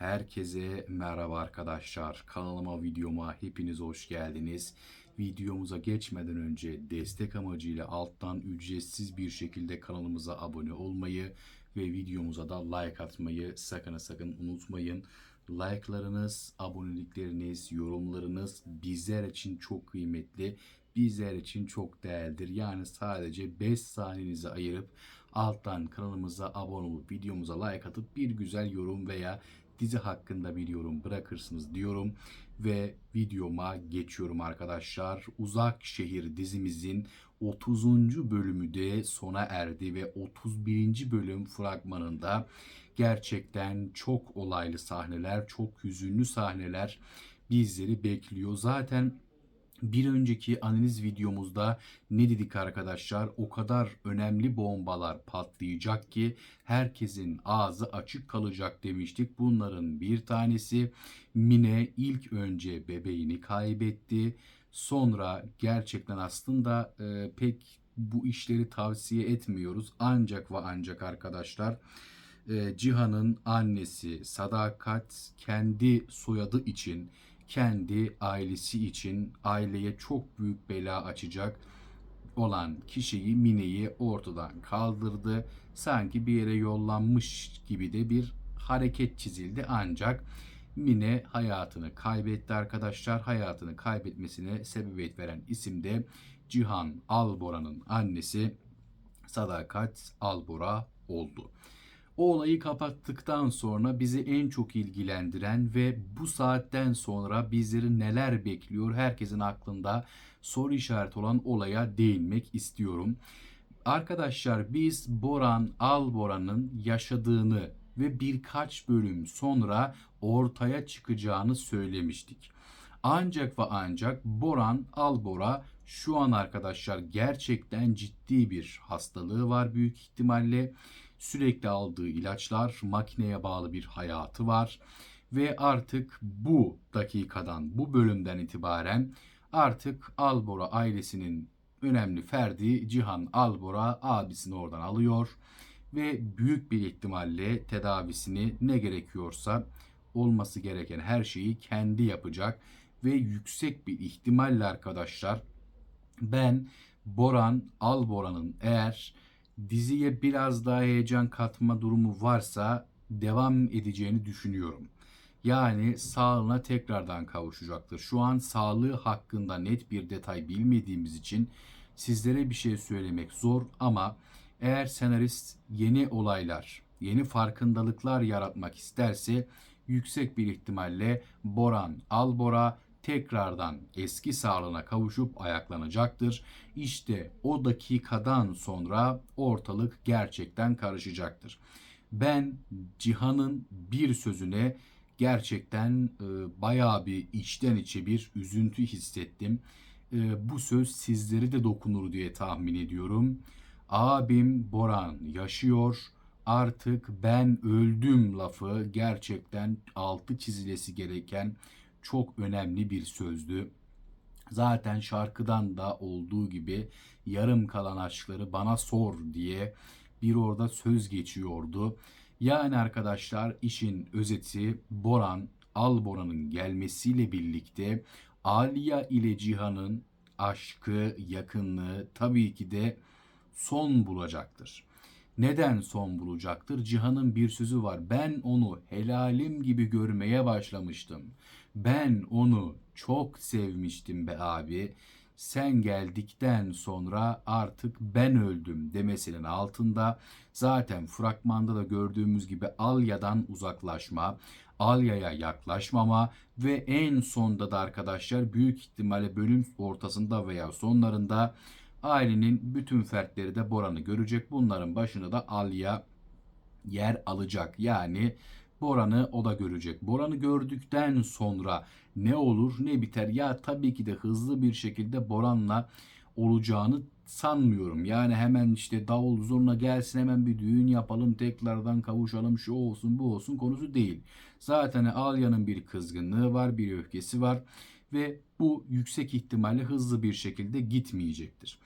Herkese merhaba arkadaşlar. Kanalıma, videoma hepiniz hoş geldiniz. Videomuza geçmeden önce destek amacıyla alttan ücretsiz bir şekilde kanalımıza abone olmayı ve videomuza da like atmayı sakın sakın unutmayın. Like'larınız, abonelikleriniz, yorumlarınız bizler için çok kıymetli. Bizler için çok değerlidir. Yani sadece 5 saniyenizi ayırıp alttan kanalımıza abone olup videomuza like atıp bir güzel yorum veya dizi hakkında bir yorum bırakırsınız diyorum ve videoma geçiyorum arkadaşlar. Uzak Şehir dizimizin 30. bölümü de sona erdi ve 31. bölüm fragmanında gerçekten çok olaylı sahneler, çok hüzünlü sahneler bizleri bekliyor. Zaten bir önceki analiz videomuzda ne dedik arkadaşlar? O kadar önemli bombalar patlayacak ki herkesin ağzı açık kalacak demiştik. Bunların bir tanesi Mine ilk önce bebeğini kaybetti. Sonra gerçekten aslında e, pek bu işleri tavsiye etmiyoruz. Ancak ve ancak arkadaşlar e, Cihan'ın annesi Sadakat kendi soyadı için kendi ailesi için aileye çok büyük bela açacak olan kişiyi Mine'yi ortadan kaldırdı. Sanki bir yere yollanmış gibi de bir hareket çizildi ancak Mine hayatını kaybetti arkadaşlar. Hayatını kaybetmesine sebebiyet veren isim de Cihan Albora'nın annesi Sadakat Albora oldu. O olayı kapattıktan sonra bizi en çok ilgilendiren ve bu saatten sonra bizleri neler bekliyor herkesin aklında soru işareti olan olaya değinmek istiyorum. Arkadaşlar biz Boran Albora'nın yaşadığını ve birkaç bölüm sonra ortaya çıkacağını söylemiştik. Ancak ve ancak Boran Albora şu an arkadaşlar gerçekten ciddi bir hastalığı var büyük ihtimalle sürekli aldığı ilaçlar, makineye bağlı bir hayatı var ve artık bu dakikadan, bu bölümden itibaren artık Albora ailesinin önemli ferdi Cihan Albora abisini oradan alıyor ve büyük bir ihtimalle tedavisini ne gerekiyorsa olması gereken her şeyi kendi yapacak ve yüksek bir ihtimalle arkadaşlar ben Boran Albora'nın eğer diziye biraz daha heyecan katma durumu varsa devam edeceğini düşünüyorum. Yani sağlığına tekrardan kavuşacaktır. Şu an sağlığı hakkında net bir detay bilmediğimiz için sizlere bir şey söylemek zor ama eğer senarist yeni olaylar, yeni farkındalıklar yaratmak isterse yüksek bir ihtimalle Boran Albora tekrardan eski sağlığına kavuşup ayaklanacaktır. İşte o dakikadan sonra ortalık gerçekten karışacaktır. Ben Cihan'ın bir sözüne gerçekten e, bayağı bir içten içe bir üzüntü hissettim. E, bu söz sizleri de dokunur diye tahmin ediyorum. Abim Boran yaşıyor. Artık ben öldüm lafı gerçekten altı çizilesi gereken çok önemli bir sözdü. Zaten şarkıdan da olduğu gibi yarım kalan aşkları bana sor diye bir orada söz geçiyordu. Yani arkadaşlar işin özeti Boran, Alboran'ın gelmesiyle birlikte Aliya ile Cihan'ın aşkı, yakınlığı tabii ki de son bulacaktır. Neden son bulacaktır? Cihan'ın bir sözü var. Ben onu helalim gibi görmeye başlamıştım. Ben onu çok sevmiştim be abi. Sen geldikten sonra artık ben öldüm demesinin altında zaten fragmanda da gördüğümüz gibi Alya'dan uzaklaşma, Alya'ya yaklaşmama ve en sonda da arkadaşlar büyük ihtimalle bölüm ortasında veya sonlarında ailenin bütün fertleri de Boran'ı görecek. Bunların başını da Alya yer alacak. Yani Boran'ı o da görecek. Boran'ı gördükten sonra ne olur ne biter? Ya tabii ki de hızlı bir şekilde Boran'la olacağını sanmıyorum. Yani hemen işte davul zurna gelsin hemen bir düğün yapalım tekrardan kavuşalım şu olsun bu olsun konusu değil. Zaten Alya'nın bir kızgınlığı var bir öfkesi var ve bu yüksek ihtimalle hızlı bir şekilde gitmeyecektir.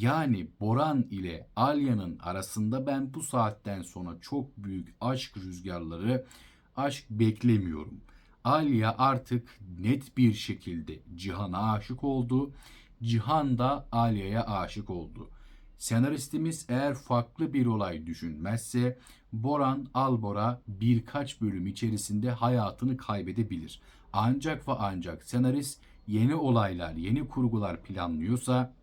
Yani Boran ile Alya'nın arasında ben bu saatten sonra çok büyük aşk rüzgarları aşk beklemiyorum. Aliye artık net bir şekilde Cihan'a aşık oldu. Cihan da Aliye'ye aşık oldu. Senaristimiz eğer farklı bir olay düşünmezse Boran Albora birkaç bölüm içerisinde hayatını kaybedebilir. Ancak ve ancak senarist yeni olaylar, yeni kurgular planlıyorsa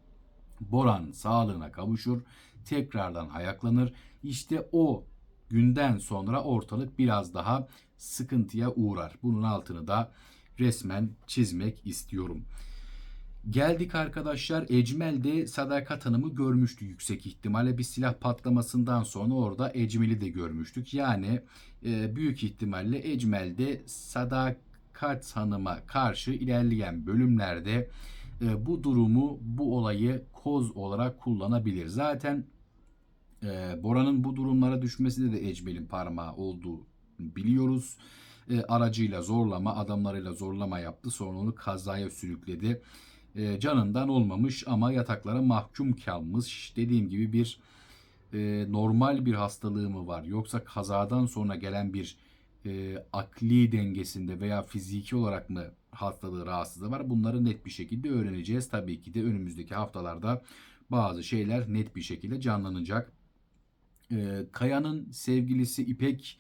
Boran sağlığına kavuşur, tekrardan ayaklanır. İşte o günden sonra ortalık biraz daha sıkıntıya uğrar. Bunun altını da resmen çizmek istiyorum. Geldik arkadaşlar Ecmel'de Sadakat Hanım'ı görmüştü yüksek ihtimalle bir silah patlamasından sonra orada Ecmel'i de görmüştük. Yani e, büyük ihtimalle Ecmel'de Sadakat Hanım'a karşı ilerleyen bölümlerde e, bu durumu bu olayı koz olarak kullanabilir. Zaten e, Bora'nın bu durumlara düşmesinde de Ecmel'in parmağı olduğu biliyoruz. E, aracıyla zorlama, adamlarıyla zorlama yaptı. Sonra onu kazaya sürükledi. E, canından olmamış ama yataklara mahkum kalmış. Dediğim gibi bir e, normal bir hastalığı mı var? Yoksa kazadan sonra gelen bir e, akli dengesinde veya fiziki olarak mı hastalığı rahatsızlığı var? Bunları net bir şekilde öğreneceğiz. Tabii ki de önümüzdeki haftalarda bazı şeyler net bir şekilde canlanacak. E, Kaya'nın sevgilisi İpek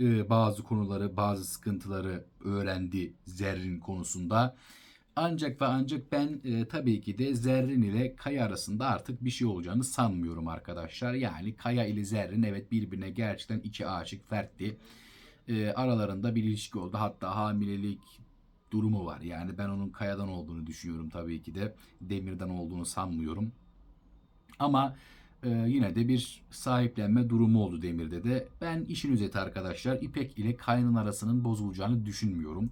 e, bazı konuları, bazı sıkıntıları öğrendi Zerrin konusunda. Ancak ve ancak ben e, tabii ki de Zerrin ile Kaya arasında artık bir şey olacağını sanmıyorum arkadaşlar. Yani Kaya ile Zerrin evet birbirine gerçekten iki aşık fertti. E, aralarında bir ilişki oldu. Hatta hamilelik durumu var. Yani ben onun Kaya'dan olduğunu düşünüyorum tabii ki de. Demir'den olduğunu sanmıyorum. Ama e, yine de bir sahiplenme durumu oldu Demir'de de. Ben işin özeti arkadaşlar İpek ile Kaya'nın arasının bozulacağını düşünmüyorum.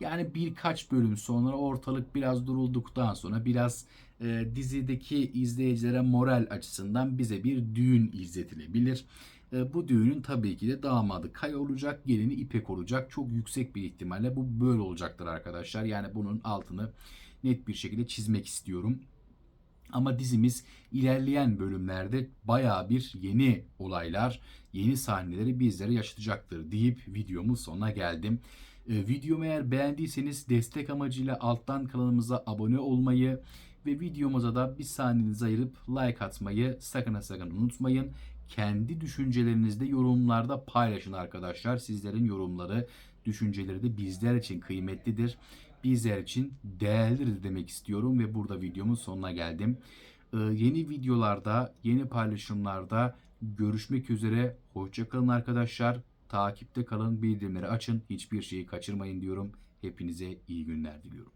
Yani birkaç bölüm sonra ortalık biraz durulduktan sonra biraz e, dizideki izleyicilere moral açısından bize bir düğün izletilebilir. E, bu düğünün tabii ki de damadı Kaya olacak, gelini İpek olacak. Çok yüksek bir ihtimalle bu böyle olacaktır arkadaşlar. Yani bunun altını net bir şekilde çizmek istiyorum. Ama dizimiz ilerleyen bölümlerde baya bir yeni olaylar, yeni sahneleri bizlere yaşatacaktır deyip videomun sonuna geldim. E, videomu eğer beğendiyseniz destek amacıyla alttan kanalımıza abone olmayı ve videomuza da bir saniyenizi ayırıp like atmayı sakın sakın unutmayın. Kendi düşüncelerinizde yorumlarda paylaşın arkadaşlar. Sizlerin yorumları, düşünceleri de bizler için kıymetlidir. Bizler için değerlidir demek istiyorum ve burada videomun sonuna geldim. Ee, yeni videolarda, yeni paylaşımlarda görüşmek üzere. Hoşçakalın arkadaşlar. Takipte kalın, bildirimleri açın. Hiçbir şeyi kaçırmayın diyorum. Hepinize iyi günler diliyorum.